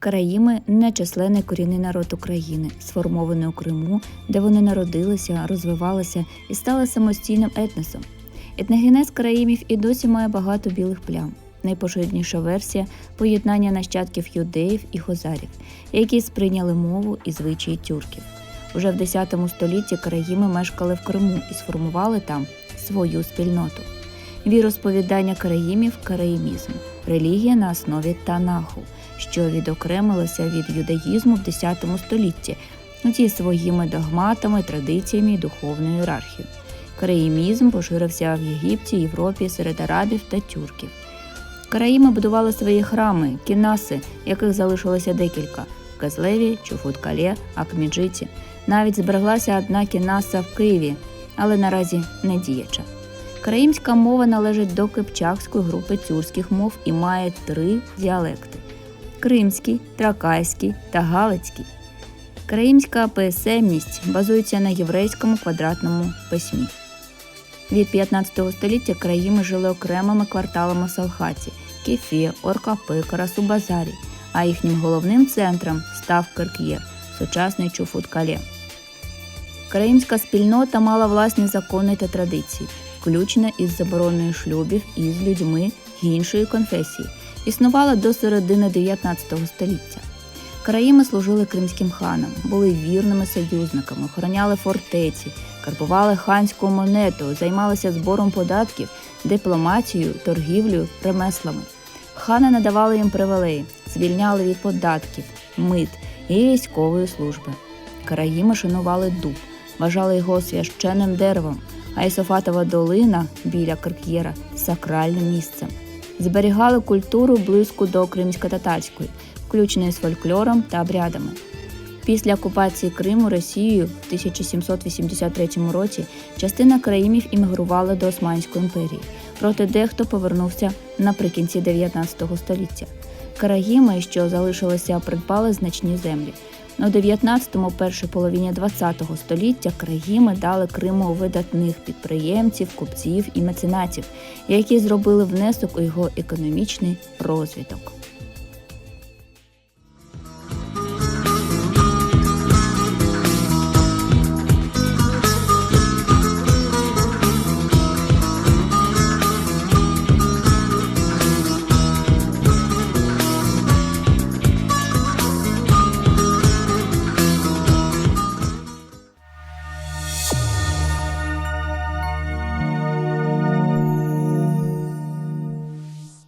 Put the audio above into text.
Караїми нечисленний корінний народ України, сформований у Криму, де вони народилися, розвивалися і стали самостійним етносом. Етногенез караїмів і досі має багато білих плям. Найпоширеніша версія поєднання нащадків юдеїв і хозарів, які сприйняли мову і звичаї тюрків. Уже в X столітті караїми мешкали в Криму і сформували там свою спільноту. Віросповідання караїмів караїмізм, релігія на основі Танаху, що відокремилася від юдаїзму в X столітті зі своїми догматами, традиціями і духовною ієрархією. Караїмізм поширився в Єгипті, Європі серед арабів та тюрків. Караїми будували свої храми, кінаси, яких залишилося декілька в Казлеві, Чуфуткале, Акміджиті. Навіть збереглася одна кінаса в Києві, але наразі не діяча. Караїмська мова належить до кипчакської групи тюркських мов і має три діалекти: кримський, тракайський та галицький. Караїмська писемність базується на єврейському квадратному письмі. Від 15 століття країми жили окремими кварталами Салхаті – Кефі, Оркапи, Карасу-Базарі, а їхнім головним центром став Кирк'є, сучасний Чуфуткале. Караїмська спільнота мала власні закони та традиції, включно із забороною шлюбів із людьми іншої конфесії, існувала до середини 19 століття. Караїми служили кримським ханам, були вірними союзниками, охороняли фортеці, карбували ханську монету, займалися збором податків, дипломатією, торгівлею, ремеслами. Хани надавали їм привілеї, звільняли від податків, мит і військової служби. Караїми шанували дуб, вважали його священним деревом, а Ісофатова долина біля Кирк'єра сакральним місцем. Зберігали культуру близьку до кримсько-татарської, включеною з фольклором та обрядами. Після окупації Криму Росією в 1783 році частина країмів іммігрувала до Османської імперії, проте дехто повернувся наприкінці 19 століття. Караїми, що залишилися, придбали значні землі. У 19-му першій половині 20-го століття країми дали Криму видатних підприємців, купців і меценатів, які зробили внесок у його економічний розвиток.